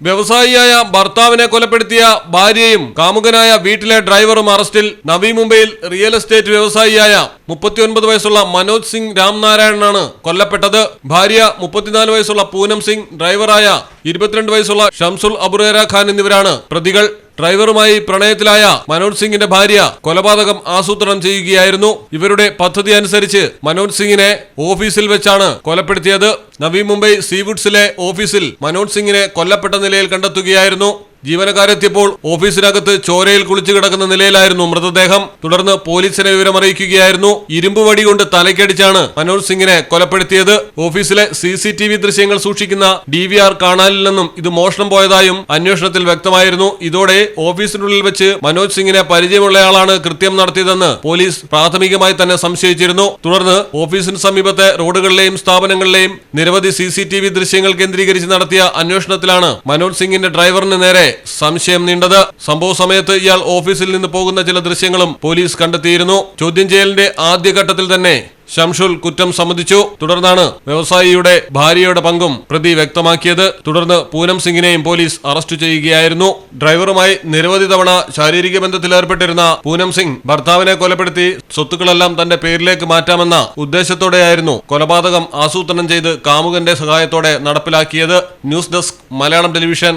വ്യവസായിയായ ഭർത്താവിനെ കൊലപ്പെടുത്തിയ ഭാര്യയും കാമുകനായ വീട്ടിലെ ഡ്രൈവറും അറസ്റ്റിൽ നവി മുംബൈയിൽ റിയൽ എസ്റ്റേറ്റ് വ്യവസായിയായ മുപ്പത്തിയൊൻപത് വയസ്സുള്ള മനോജ് സിംഗ് രാംനാരായണനാണ് കൊല്ലപ്പെട്ടത്. ഭാര്യ മുപ്പത്തിനാല് വയസ്സുള്ള പൂനം സിംഗ് ഡ്രൈവറായ ഇരുപത്തിരണ്ട് വയസ്സുള്ള ഷംസുൽ അബുറേര ഖാൻ എന്നിവരാണ് പ്രതികൾ. ഡ്രൈവറുമായി പ്രണയത്തിലായ മനോജ് സിംഗിന്റെ ഭാര്യ കൊലപാതകം ആസൂത്രണം ചെയ്യുകയായിരുന്നു. ഇവരുടെ പദ്ധതി അനുസരിച്ച് മനോജ് സിംഗിനെ ഓഫീസിൽ വെച്ചാണ് കൊലപ്പെടുത്തിയത്. നവി മുംബൈ സീവുഡ്സിലെ ഓഫീസിൽ മനോജ് സിംഗിനെ കൊല്ലപ്പെട്ട നിലയിൽ കണ്ടെത്തുകയായിരുന്നു. ജീവനക്കാരെത്തിയപ്പോൾ ഓഫീസിനകത്ത് ചോരയിൽ കുളിച്ചു കിടക്കുന്ന നിലയിലായിരുന്നു മൃതദേഹം. തുടർന്ന് പോലീസിനെ വിവരമറിയിക്കുകയായിരുന്നു ഇരുമ്പ് വടി കൊണ്ട് തലയ്ക്കടിച്ചാണ് മനോജ് സിംഗിനെ കൊലപ്പെടുത്തിയത്. ഓഫീസിലെ സി സി ടി വി ദൃശ്യങ്ങൾ സൂക്ഷിക്കുന്ന ഡി വി ആർ കാണാനിൽ നിന്നും ഇത് മോഷണം പോയതായും അന്വേഷണത്തിൽ വ്യക്തമായിരുന്നു. ഇതോടെ ഓഫീസിനുള്ളിൽ വെച്ച് മനോജ് സിംഗിനെ പരിചയമുള്ളയാളാണ് കൃത്യം നടത്തിയതെന്ന് പോലീസ് പ്രാഥമികമായി തന്നെ സംശയിച്ചിരുന്നു. തുടർന്ന് ഓഫീസിന് സമീപത്തെ റോഡുകളിലെയും സ്ഥാപനങ്ങളിലെയും നിരവധി സി സി ടി വി ദൃശ്യങ്ങൾ കേന്ദ്രീകരിച്ച് നടത്തിയ അന്വേഷണത്തിലാണ് മനോജ് സിംഗിന്റെ ഡ്രൈവറിന് നേരെ സംശയം നീണ്ടത്. സംഭവ സമയത്ത് ഇയാൾ ഓഫീസിൽ നിന്ന് പോകുന്ന ചില ദൃശ്യങ്ങളും പോലീസ് കണ്ടെത്തിയിരുന്നു. ചോദ്യം ചെയ്യലിന്റെ ആദ്യഘട്ടത്തിൽ തന്നെ ഷംഷുൽ കുറ്റം സമ്മതിച്ചു. തുടർന്നാണ് വ്യവസായിയുടെ ഭാര്യയുടെ പങ്കും പ്രതി വ്യക്തമാക്കിയത്. തുടർന്ന് പൂനം സിംഗിനെയും പോലീസ് അറസ്റ്റ് ചെയ്യുകയായിരുന്നു. ഡ്രൈവറുമായി നിരവധി തവണ ശാരീരിക ബന്ധത്തിലേർപ്പെട്ടിരുന്ന പൂനം സിംഗ് ഭർത്താവിനെ കൊലപ്പെടുത്തി സ്വത്തുക്കളെല്ലാം തന്റെ പേരിലേക്ക് മാറ്റാമെന്ന ഉദ്ദേശത്തോടെയായിരുന്നു കൊലപാതകം ആസൂത്രണം ചെയ്ത് കാമുകന്റെ സഹായത്തോടെ നടപ്പിലാക്കിയത്. News desk Malayalam television